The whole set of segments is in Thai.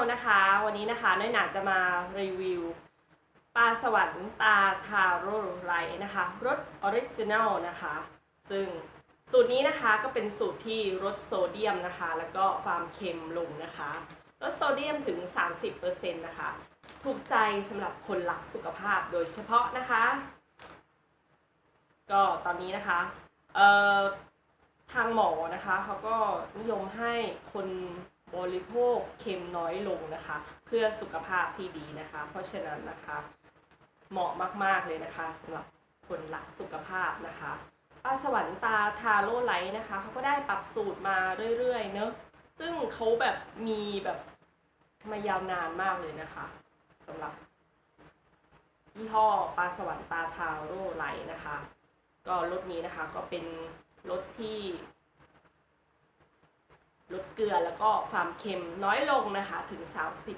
วันนี้นะคะน้อยหนาจะมารีวิวปลาสวรรค์ตาทาโร่ไรนะคะรสออริจินัลนะคะ ซึ่งสูตรนี้นะคะก็เป็นสูตรที่ลดโซเดียมนะคะ แล้วก็ความเค็มลงนะคะลดโซเดียมถึง 30%นะคะ ถูกใจสำหรับคนรักสุขภาพโดยเฉพาะนะคะ ก็ตอนนี้นะคะทางหมอนะคะเขาก็นิยมให้คน บริโภคเค็มน้อยลงนะคะ เพื่อสุขภาพที่ดีนะคะ เพราะฉะนั้นนะคะ เหมาะมากๆเลยนะคะสำหรับคนรักสุขภาพนะคะปลาสวรรค์ตาทาโร่ไลท์นะคะเขาก็ได้ปรับสูตรมาเรื่อยๆเนอะซึ่งเขาแบบมีแบบมายาวนานมากเลยนะคะสำหรับยี่ห้อปลาสวรรค์ตาทาโร่ไลท์นะคะ ก็รสนี้นะคะก็เป็นรสที่ ลดเกลือแล้วก็ความเค็มน้อยลงนะคะถึง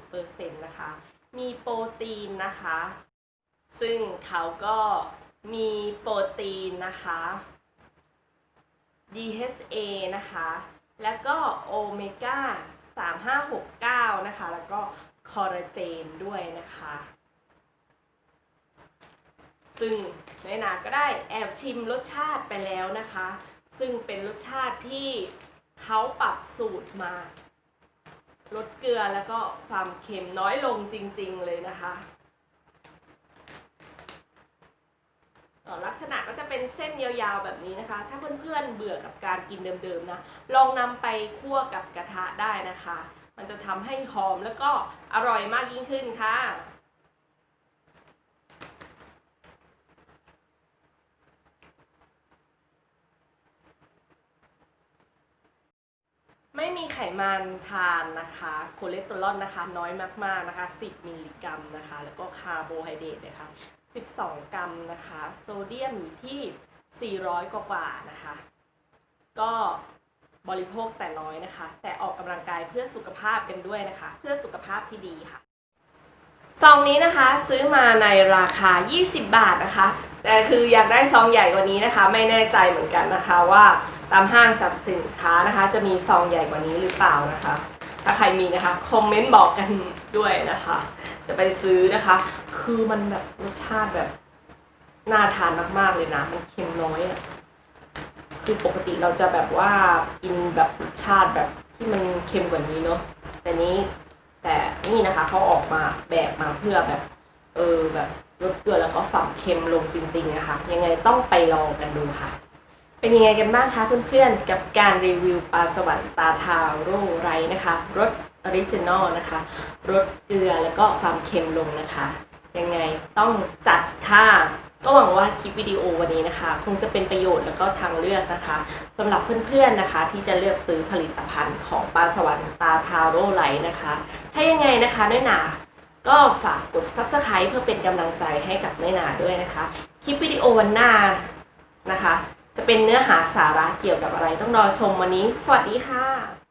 30%นะคะ มีโปรตีนนะคะ ซึ่งเขาก็มีโปรตีนนะคะ DHA นะคะ แล้วก็โอเมก้า 3569 นะคะ แล้วก็คอลลาเจนด้วยนะคะ ซึ่งในอยนาก็ได้แอบชิมรสชาติไปแล้วนะคะ ซึ่งเป็นรสชาติที่ เขาปรับสูตรมาลดเกลือแล้วก็ความเค็มน้อยลงจริง ๆ เลยนะคะลักษณะก็จะเป็นเส้นยาวๆแบบนี้นะคะ ถ้าเพื่อนๆเบื่อกับการกินเดิมๆนะ ลองนำไปคั่วกับกระทะได้นะคะ มันจะทำให้หอมแล้วก็อร่อยมากยิ่งขึ้นค่ะ ไม่มีไขมันทานนะคะคอเลสเตอรอลนะคะ น้อยมากๆนะคะ 10 มิลลิกรัมนะคะ แล้วก็คาร์โบไฮเดรตนะคะ 12 กรัมนะคะ โซเดียมอยู่ที่ 400 กว่าๆนะคะ ก็บริโภคแต่น้อยนะคะ แต่ออกกำลังกายเพื่อสุขภาพกันด้วยนะคะ เพื่อสุขภาพที่ดีค่ะซองนี้นะคะซื้อมาในราคา 20 บาทนะคะ แต่คืออยากได้ซองใหญ่กว่านี้นะคะ ไม่แน่ใจเหมือนกันนะคะว่า ตามห้างสรรพสินค้านะคะ จะมีซองใหญ่กว่านี้หรือเปล่านะคะ ถ้าใครมีนะคะคอมเมนต์บอกกันด้วยนะคะ จะไปซื้อนะคะ คือมันแบบรสชาติแบบน่าทานมากๆเลยนะมันเค็มน้อยอะคือปกติเราจะแบบว่ากินแบบรสชาติแบบที่มันเค็มกว่านี้เนาะแต่นี้แต่นี่นะคะเขาออกมาแบบมาเพื่อแบบ เออแบบลดเกลือแล้วก็ฝังเค็มลงจริงๆนะคะยังไงต้องไปลองกันดูค่ะ เป็นยังไงกันบ้างคะเพื่อนๆ กับการรีวิวปลาสวรรค์ตาทาโร่ไรนะคะรสออริจินอลนะคะรสเกลือแล้วก็ความเค็มลงนะคะ ยังไงต้องจัดค่ะก็หวังว่าคลิปวิดีโอวันนี้นะคะ คงจะเป็นประโยชน์แล้วก็ทางเลือกนะคะสำหรับเพื่อนๆนะคะ ที่จะเลือกซื้อผลิตภัณฑ์ของปลาสวรรค์ตาทาโร่ไลนะคะ ถ้ายังไงนะคะน้อยหนาก็ฝากกด subscribe เพื่อเป็นกำลังใจให้กับน้อยหนาด้วยนะคะ คลิปวิดีโอวันหน้านะคะ จะเป็นเนื้อหาสาระเกี่ยวกับอะไรต้องรอชมวันนี้ สวัสดีค่ะ